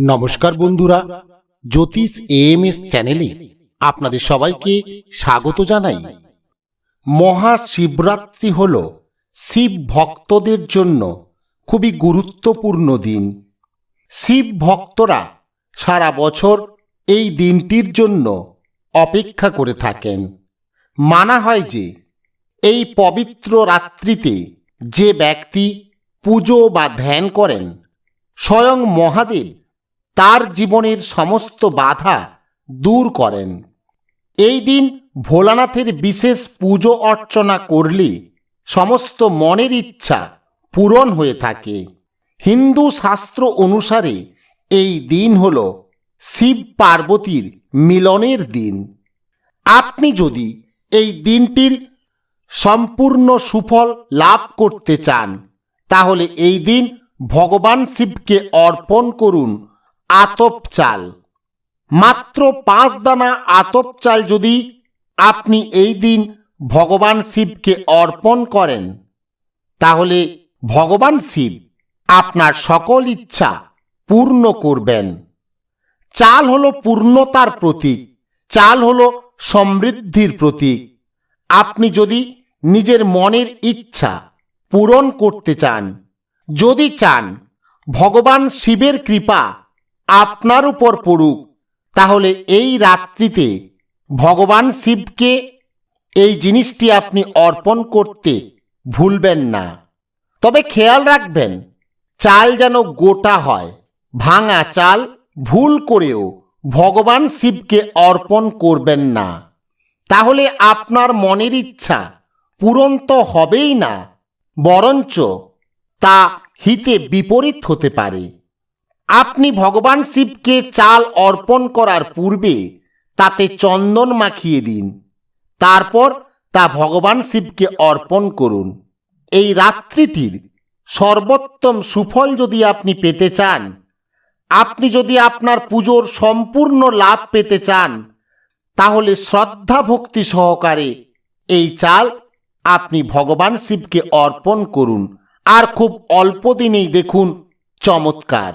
নমস্কার বন্ধুরা, জ্যোতিষ এএমএস চ্যানেলে আপনাদের সবাইকে স্বাগত জানাই। মহাশিবরাত্রি হল শিব ভক্তদের জন্য খুবই গুরুত্বপূর্ণ দিন। শিব ভক্তরা সারা বছর এই দিনটির জন্য অপেক্ষা করে থাকেন। মানা হয় যে এই পবিত্র রাত্রিতে যে ব্যক্তি পুজো বা ধ্যান করেন, স্বয়ং মহাদেব তার জীবনের সমস্ত বাধা দূর করেন। এই দিন ভোলানাথের বিশেষ পুজো অর্চনা করলে সমস্ত মনের ইচ্ছা পূরণ হয়ে থাকে। হিন্দু শাস্ত্র অনুসারে এই দিন হল শিব পার্বতীর মিলনের দিন। আপনি যদি এই দিনটির সম্পূর্ণ সুফল লাভ করতে চান, তাহলে এই দিন ভগবান শিবকে অর্পণ করুন আতপ চাল। মাত্র পাঁচ দানা আতপ চাল যদি আপনি এই দিন ভগবান শিবকে অর্পণ করেন, তাহলে ভগবান শিব আপনার সকল ইচ্ছা পূর্ণ করবেন। চাল হলো পূর্ণতার প্রতীক, চাল হলো সমৃদ্ধির প্রতীক। আপনি যদি নিজের মনের ইচ্ছা পূরণ করতে চান, যদি চান ভগবান শিবের কৃপা আপনার উপর পড়ুক, তাহলে এই রাত্রিতে ভগবান শিবকে এই জিনিসটি আপনি অর্পণ করতে ভুলবেন না। তবে খেয়াল রাখবেন, চাল যেন গোটা হয়, ভাঙা চাল ভুল করেও ভগবান শিবকে অর্পণ করবেন না। তাহলে আপনার মনের ইচ্ছা পূরণ তো হবেই না, বরঞ্চ তা হিতে বিপরীত হতে পারে। আপনি ভগবান শিবকে চাল অর্পণ করার পূর্বে তাতে চন্দন মাখিয়ে দিন। তারপর তা ভগবান শিবকে অর্পণ করুন। এই রাত্রিটির সর্বোত্তম সুফল যদি আপনি পেতে চান, আপনি যদি আপনার পুজোর সম্পূর্ণ লাভ পেতে চান, তাহলে শ্রদ্ধা ভক্তি সহকারে এই চাল আপনি ভগবান শিবকে অর্পণ করুন। আর খুব অল্প দিনেই দেখুন, চমৎকার।